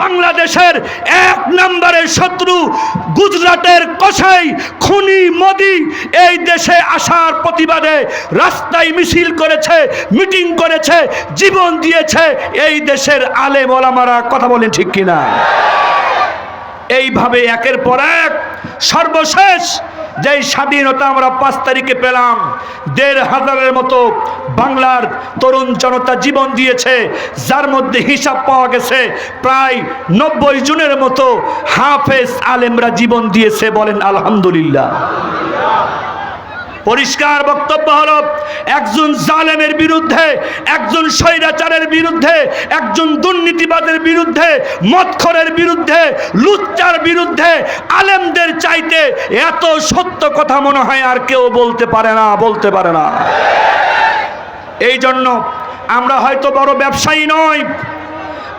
বাংলাদেশের এক নম্বরের শত্রু গুজরাটের কসাই, খুনি, মোদি এই দেশে আসার প্রতিবাদে রাস্তায় মিছিল করেছে, মিটিং করেছে, জীবন দিয়েছে এই দেশের আলেম ওলামারা। কথা বলেন ঠিক কিনা? এইভাবে একের পর এক সর্বশেষ যেই স্বাধীনতা আমরা পাঁচ তারিখে পেলাম, দেড় হাজারের মতো বাংলার তরুণ জনতা জীবন দিয়েছে, যার মধ্যে হিসাব পাওয়া গেছে প্রায় নব্বই জনের মতো হাফেজ আলেমরা জীবন দিয়েছে বলেন আলহামদুলিল্লাহ। পরিষ্কার বক্তব্য হলো, একজন জালেমের বিরুদ্ধে, একজন স্বৈরাচারের বিরুদ্ধে, একজন দুর্নীতিবাদের বিরুদ্ধে মৎখরের বিরুদ্ধে, লুচ্চার বিরুদ্ধে আলেমদের চাইতে এত সত্য কথা মনে হয় আর কেউ বলতে পারে না, বলতে পারে না। এই জন্য আমরা হয়তো বড় ব্যবসায়ী নই,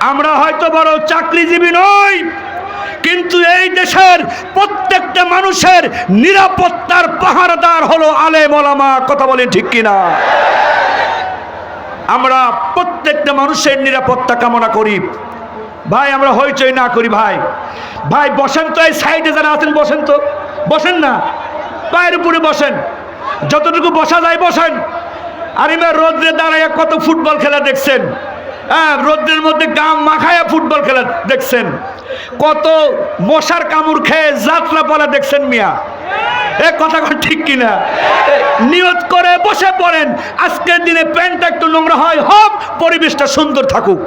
আমরা হয়তো বড় চাকরিজীবী নই কিন্তু এই দেশের প্রত্যেকটা মানুষের নিরাপত্তার পাহারাদার হলো আলে ওলামা, কথা বলেন ঠিক কিনা? আমরা প্রত্যেকটা মানুষের নিরাপত্তা কামনা করি। ভাই, আমরা হইচই না করি, ভাই। ভাই, বসেন তো, এই সাইডে যারা আছেন, বসেন তো। বসেন না, পায়ের উপরে বসেন। যতটুকু বসা যায় বসেন। আর এবার রোদ্রে দাঁড়ায় কত ফুটবল খেলা দেখছেন? হ্যাঁ রোদ্রের মধ্যে গাম মাখায়া ফুটবল খেলা দেখছেন। কত মশার কামড় খেয়ে যাত্রা পালা দেখছেন মিয়া? এ কথা ঠিক কিনা? নিয়ত করে বসে পড়েন। আজকের দিনে প্যান্টটা একটু নোংরা হয় হোক পরিবেশটা সুন্দর থাকুক।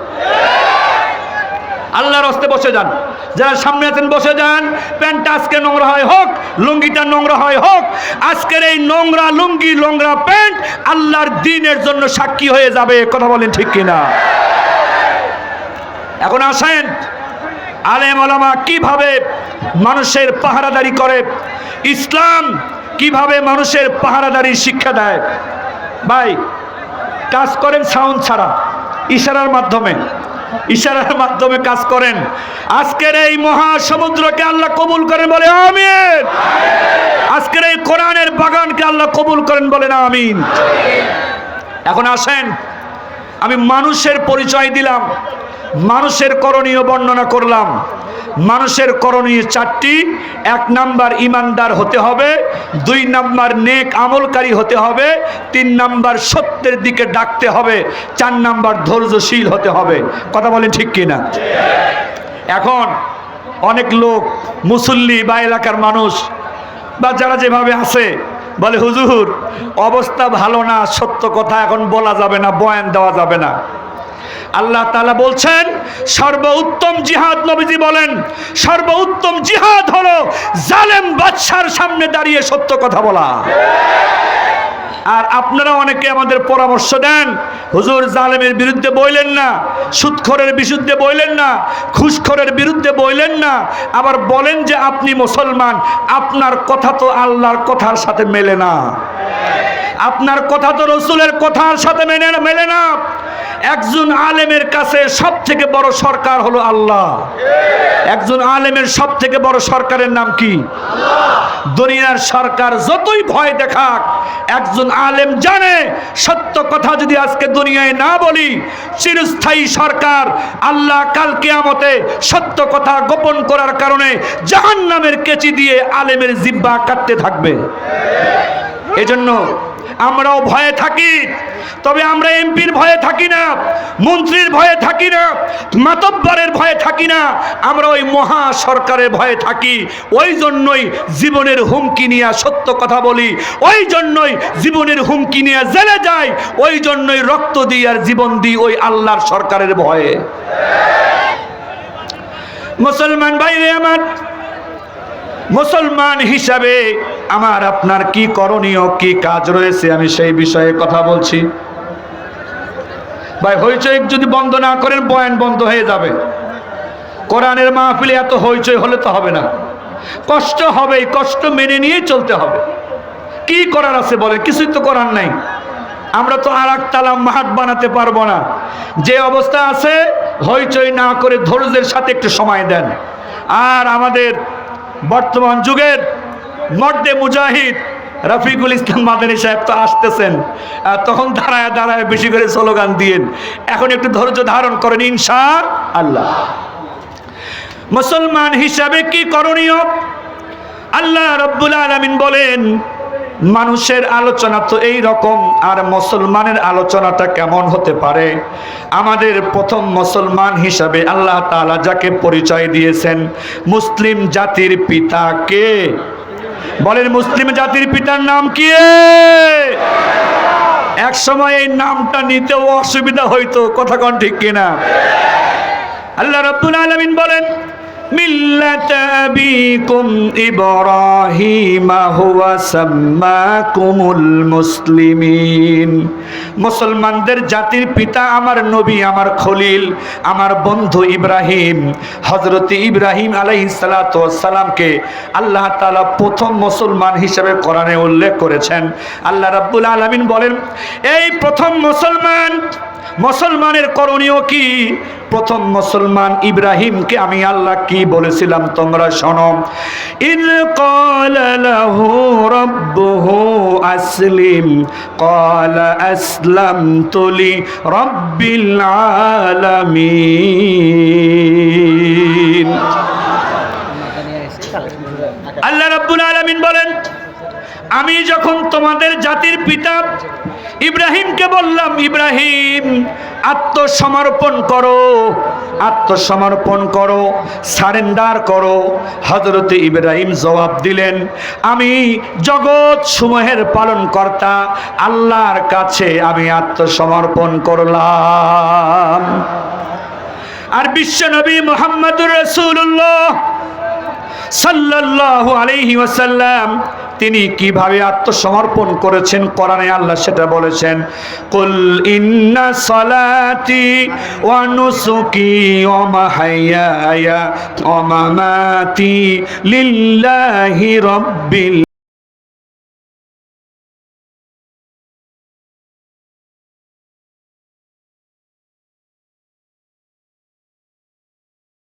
আল্লাহর হস্তে বসে যান। যারা সামনে আছেন, বসে যান। প্যান্টটা আজকে নোংরা হয়, হোক, লুঙ্গিটা নোংরা হয়, হোক। আজকের এই নোংরা লুঙ্গি, নোংরা প্যান্ট আল্লাহর দিনের জন্য সাক্ষী হয়ে যাবে কথা বলেন ঠিক কিনা? এখন আসেন। আলেম আলামা কীভাবে মানুষের পাহারাদারি করে? ইসলাম কীভাবে মানুষের পাহারাদারি শিক্ষা দেয়? ভাই, কাজ করেন সাউন্ড ছাড়া, ইশারার মাধ্যমে। ইশারার মাধ্যমে কাজ করেন। আজকের এই মহাসমুদ্রকে আল্লাহ কবুল করেন বলে আমিন। আজকের এই কোরআনের বাগানকে আল্লাহ কবুল করেন বলেন আমিন। এখন আসেন, আমি মানুষের পরিচয় দিলাম। মানুষের করণীয় বর্ণনা করলাম। মানুষের করণীয় চারটি, এক নাম্বার ইমানদার হতে হবে, দুই নাম্বার নেক আমলকারী হতে হবে, তিন নাম্বার সত্যের দিকে ডাকতে হবে, চার নাম্বার ধৈর্যশীল হতে হবে। কথা বলেন ঠিক কিনা? এখন অনেক লোক মুসল্লি বা এলাকার মানুষ বা যারা যেভাবে আছে, বলে, হুজুর, অবস্থা ভালো না, সত্য কথা এখন বলা যাবে না, বয়ান দেওয়া যাবে না। আল্লাহ তালা বলছেন, সর্বোত্তম জিহাদ নবীজি বলেন, সর্বোত্তম জিহাদ হলো জালেম বাদশার সামনে দাঁড়িয়ে সত্য কথা বলা। আর আপনারা অনেকে আমাদের পরামর্শ দেন, হুজুর জালেমের বিরুদ্ধে বইলেন না, সুৎখরের বিরুদ্ধে বইলেন না, খুশখরের বিরুদ্ধে বইলেন না, আবার বলেন যে আপনি মুসলমান, আপনার কথা তো আল্লাহর কথার সাথে মেলে না। আপনার কথা তো রসুলের কথার সাথে মেনে মেলে না। একজন আলেমের কাছে সব থেকে বড় সরকার হলো আল্লাহ। একজন আলেমের সব থেকে বড় সরকারের নাম কি? দুনিয়ার সরকার যতই ভয় দেখাক, একজন আলেম জানে, সত্য কথা যদি আজকে দুনিয়ায় না বলি, চিরস্থায়ী সরকার আল্লাহ কাল কেয়ামতে সত্য কথা গোপন করার কারণে জাহান নামের কেচি দিয়ে আলেমের জিব্বা কাটতে থাকবে। এজন্য আমরাও ভয়ে থাকি। তবে আমরা এমপির ভয়ে থাকি না, মন্ত্রীর ভয়ে থাকি না, মাতব্বরের ভয়ে থাকি না, আমরা ওই মহা সরকারের ভয়ে থাকি। ওই জন্যই জীবনের হুমকি নিয়ে সত্য কথা বলি, ওই জন্যই জীবনের হুমকি নিয়ে জেলে যাই, ওই জন্যই রক্ত দিই আর জীবন দিই ওই আল্লাহর সরকারের ভয়ে। মুসলমান ভাইরে আমার, মুসলমান হিসাবে আমার আপনার কি করণীয়, কি কাজ রয়েছে? আমি সেই বিষয়ে কথা বলছি। ভাই, হইচই যদি বন্ধ না করেন, বয়ান বন্ধ হয়ে যাবে। কোরআনের মাহফিলে এত হইচই হলে তো হবে না। কষ্ট হবে কষ্ট মেনে নিয়ে চলতে হবে। কি করার আছে বলে? কিছুই তো করার নাই। আমরা তো আর তালা মাহাট বানাতে পারব না। যে অবস্থা আছে, হইচই না করে ধৈর্যের সাথে একটু সময় দেন। আর আমাদের বর্তমান যুগের মর্দে মুজাহিদ রফিকুল ইসলাম মাদানী সাহেব তো আসতেছেন। তখন দাঁড়ায় দাঁড়ায় বেশি করে স্লোগান দিয়েন। এখন একটু ধৈর্য ধারণ করেন ইনশা আল্লাহ মুসলমান হিসাবে কি করণীয়? আল্লাহ রব্বুল আলামিন বলেন, মানুষের আলোচনা তো এই রকম, আর মুসলমানের আলোচনাটা কেমন হতে পারে? আমাদের প্রথম মুসলমান হিসাবে আল্লাহ তাআলা যাকে পরিচয় দিয়েছেন, মুসলিম জাতির পিতা কে? বলেন, মুসলিম জাতির পিতার নাম কি এক সময় এই নামটা নিতেও অসুবিধা হইতো, কথা কন ঠিক কিনা? আল্লাহ রব্দুল আলমিন বলেন মুসলমানদের জাতির পিতা আমার নবী, আমার খলিল, আমার বন্ধু ইব্রাহিম, হযরত ইব্রাহিম আলাইহিস সালাতু ওয়াস সালামকে আল্লাহ তাআলা প্রথম মুসলমান হিসেবে কোরআনে উল্লেখ করেছেন। আল্লাহ রাব্বুল আলামিন বলেন, এই প্রথম মুসলমান মুসলমানের করণীয় কি? প্রথম মুসলমান ইব্রাহিমকে আমি আল্লাহ কি বলেছিলাম তোমরা শোনো। ইন ক্বালা লাহু রাব্বুহু আসলিম ক্বালা আসলামতু লি রাব্বিল আলামিন। আল্লাহ রাব্বুল আলামিন বলেন আমি যখন তোমাদের জাতির পিতা ইব্রাহিমকে বললাম, ইব্রাহিম, আত্মসমর্পণ করো আত্মসমর্পণ করো, সারেন্ডার করো। হজরত ইব্রাহিম জবাব দিলেন, আমি জগৎ সমূহের পালন কর্তা আল্লাহর কাছে আমি আত্মসমর্পণ করলাম। আর বিশ্বনবী মোহাম্মদুর রসুল্লাহ সাল্লাল্লাহু আলাইহি ওয়াসাল্লাম তিনি কীভাবে আত্মসমর্পণ করেছেন কোরআনে আল্লাহ সেটা বলেছেন, কুল ইন্না সালাতি ওয়া নুসুকি ওয়া মাহায়ায়া ওয়া মামাতি লিল্লাহি রাব্বিল